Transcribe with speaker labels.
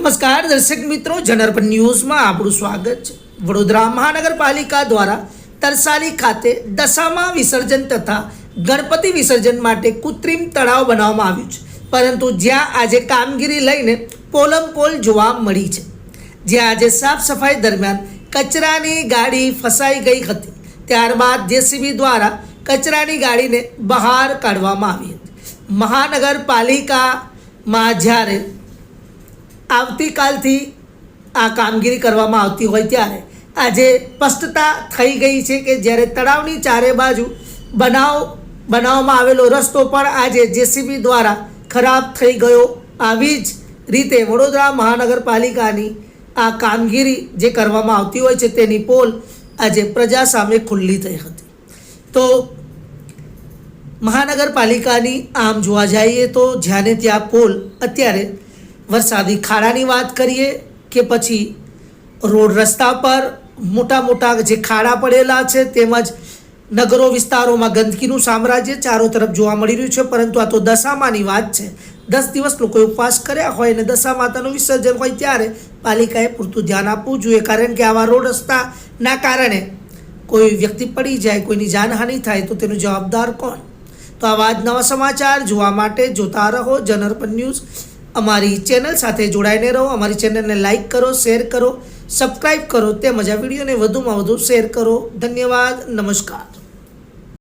Speaker 1: નમસ્કાર, દર્શક મિત્રો, જનરપન ન્યૂઝમાં આપણું સ્વાગત છે. વડોદરા મહાનગરપાલિકા દ્વારા તરસાલી ખાતે દશામાં વિસર્જન તથા ગણપતિ વિસર્જન માટે કૃત્રિમ તળાવ બનાવવામાં આવ્યું છે. પરંતુ જ્યાં આજે કામગીરી લઈને પોલમ પોલ જોવા મળી છે. જ્યાં આજે સાફ સફાઈ દરમિયાન કચરાની ગાડી ફસાઈ ગઈ હતી. ત્યારબાદ જેસીબી દ્વારા કચરાની ગાડીને બહાર કાઢવામાં આવી હતી. મહાનગરપાલિકામાં જ્યારે આવતીકાલથી આ કામગીરી કરવામાં આવતી હોય ત્યારે આજે સ્પષ્ટતા થઈ ગઈ છે કે જ્યારે તળાવની ચારે બાજુ બનાવ બનાવવામાં આવેલો રસ્તો પણ આજે જેસીબી દ્વારા ખરાબ થઈ ગયો. આવી જ રીતે વડોદરા મહાનગરપાલિકાની આ કામગીરી જે કરવામાં આવતી હોય છે તેની પોલ આજે પ્રજા સામે ખુલ્લી થઈ હતી. તો મહાનગરપાલિકાની આમ જોવા જઈએ તો જ્યાંને ત્યાં પોલ અત્યારે વરસાદી ખાડાની વાત કરીએ કે પછી રોડ રસ્તા પર મોટા મોટા જે ખાડા પડેલા છે તેમજ નગરો વિસ્તારોમાં ગંદકીનું સામ્રાજ્ય ચારો તરફ જોવા મળી રહ્યું છે, પરંતુ આ તો દશામાની વાત છે. દસ દિવસ લોકોએ ઉપવાસ કર્યા હોય અને દશા માતાનું વિસર્જન હોય ત્યારે પાલિકાએ પૂરતું ધ્યાન આપવું જોઈએ, કારણ કે આવા રોડ રસ્તાના કારણે કોઈ વ્યક્તિ પડી જાય, કોઈની જાનહાનિ થાય, તો તેનો જવાબદાર કોણ? તો આવા જ નવા સમાચાર જોવા માટે જોતા રહો જનરપન ન્યૂઝ અમારી ચેનલ સાથે જોડાઈને રહો, અમારી ચેનલને લાઈક કરો શેર કરો સબસ્ક્રાઈબ કરો, તેમજ આ વિડીયોને વધુમાં વધુ શેર કરો. ધન્યવાદ, નમસ્કાર.